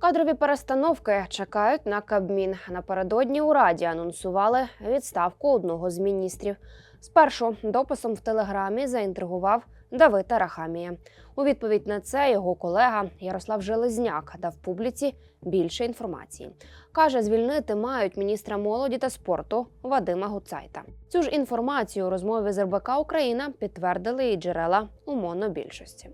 Кадрові перестановки чекають на Кабмін. Напередодні у раді анонсували відставку одного з міністрів. Спершу дописом в телеграмі заінтригував Давид Арахамія. У відповідь на це його колега Ярослав Железняк дав публіці більше інформації. Каже, звільнити мають міністра молоді та спорту Вадима Гуцайта. Цю ж інформацію у розмові з РБК Україна підтвердили і джерела у монобільшості.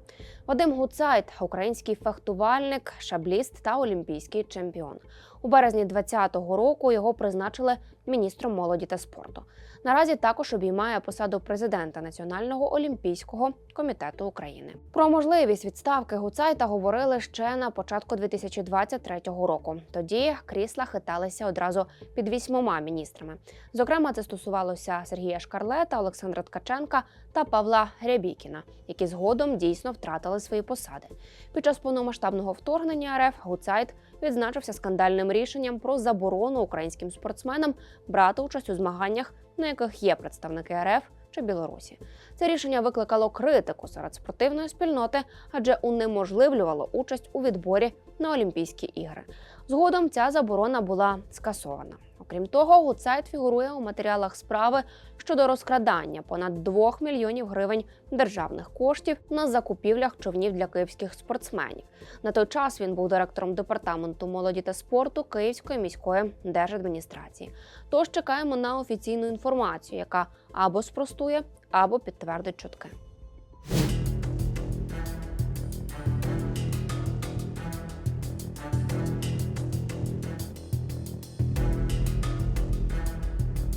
Вадим Гуцайт український фехтувальник, шабліст та олімпійський чемпіон. У березні 2020 року його призначили міністром молоді та спорту. Наразі також обіймає посаду президента Національного олімпійського комітету України. Про можливість відставки Гуцайта говорили ще на початку 2023 року. Тоді крісла хиталися одразу під вісьмома міністрами. Зокрема, це стосувалося Сергія Шкарлета, Олександра Ткаченка та Павла Грябікіна, які згодом дійсно втратили свої посади. Під час повномасштабного вторгнення РФ Гуцайт відзначився скандальним рішенням про заборону українським спортсменам брати участь у змаганнях, на яких є представники РФ чи Білорусі. Це рішення викликало критику серед спортивної спільноти, адже унеможливлювало участь у відборі на Олімпійські ігри. Згодом ця заборона була скасована. Окрім того, Гуцайт фігурує у матеріалах справи щодо розкрадання понад 2 мільйонів гривень державних коштів на закупівлях човнів для київських спортсменів. На той час він був директором департаменту молоді та спорту Київської міської держадміністрації. Тож чекаємо на офіційну інформацію, яка або спростує, або підтвердить чутки.